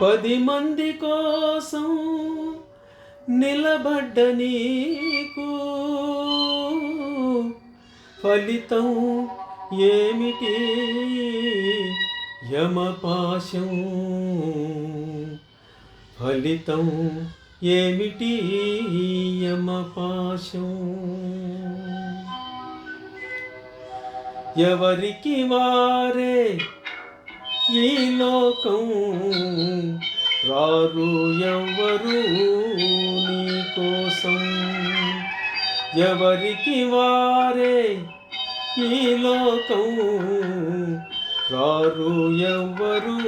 పది మంది కోసం నిలబడ్డ నీకు ఫలితం ఏమిటి? యమపాశం ఫలితం ఏమిటి? యమపాశం ఎవరికి వారే ఈ లోకం రారు ఎవరు నీ కోసం. ఎవరికి వారే ఈ లోకం రారు ఎవరు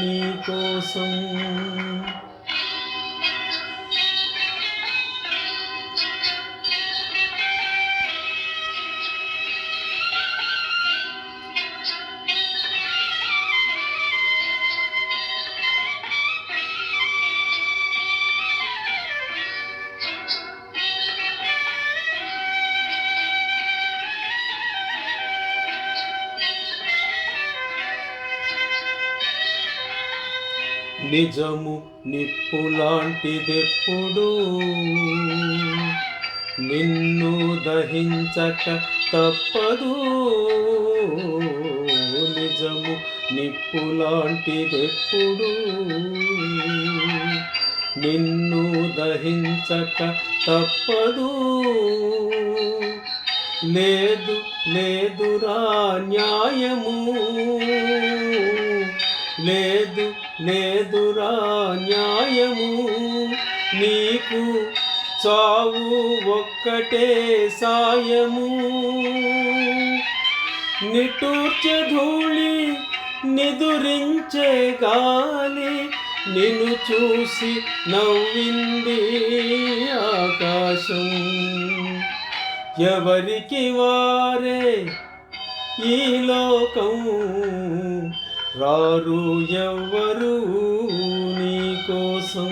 నీ కోసం. నిజము నిప్పులాంటిదెప్పుడు నిన్ను దహించక తప్పదు. నిజము నిప్పులాంటిదెప్పుడు నిన్ను దహించక తప్పదు. లేదు లేదురా న్యాయము. లేదు లేదురా న్యాయము. నీకు చావు ఒక్కటే సాయము. నిటూర్చె ధూళి నిదురించే గాలి నిన్ను చూసి నవ్వింది ఆకాశం. ఎవరికి వారే ఈ లోకం రారు ఎవరు నీ కోసం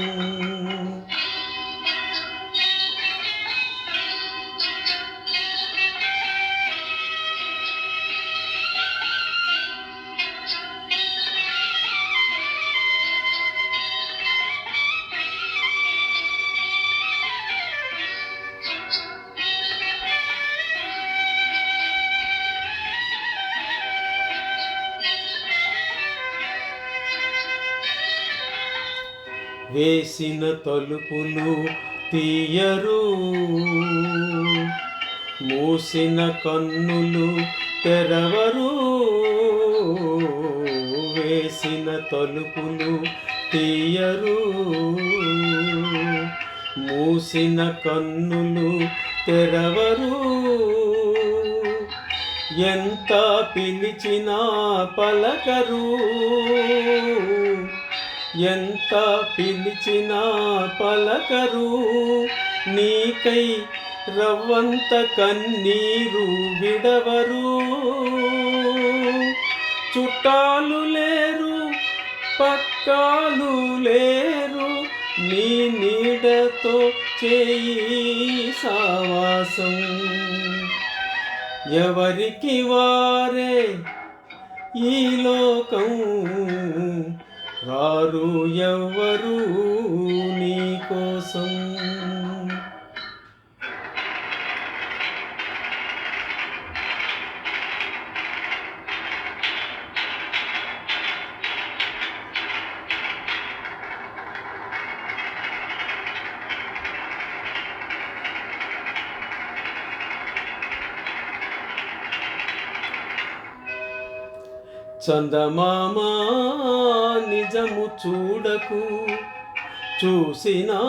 వేసిన తలుపులు తీయరు. మూసిన కన్నులు తెరవరు. వేసిన తలుపులు తీయరు. మూసిన కన్నులు తెరవరు. ఎంత పిలిచినా పలకరు. ఎంత పిలిచినా పలకరు. నీకై రవ్వంత కన్నీరు విడవరు. చుట్టాలు లేరు పక్కాలు లేరు. నీ నీడతో చేయి సావాసం. ఎవరికి వారే ఈ లోకం? రారు ఎవరు నీ కోసం? చందమామా నిజము చూడకు. చూసినా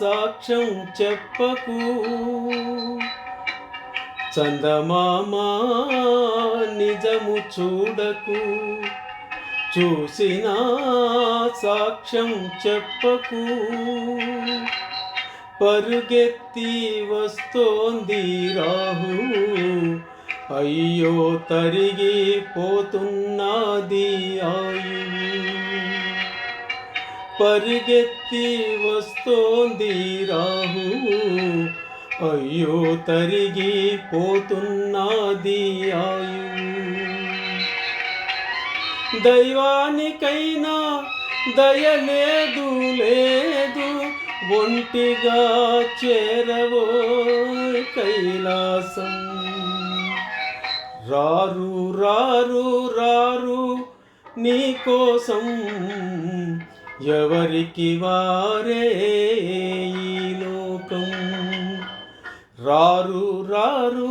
సాక్ష్యం చెప్పకు. చందమామా నిజము చూడకు. చూసినా సాక్ష్యం చెప్పకు. పరుగెత్తి వస్తోంది రాహు అయ్యో తరిగి పోతున్నది ఆయు. పరిగెత్తి వస్తోంది రాహు. అయ్యో తరిగి పోతున్నది ఆయు. దైవానికైనా దయలేదు లేదు ఒంటిగా చేరవో కైలాసం. రారు రారు రారు నీ కోసం ఎవరికి వారే ఈ లోకం? రారు రారు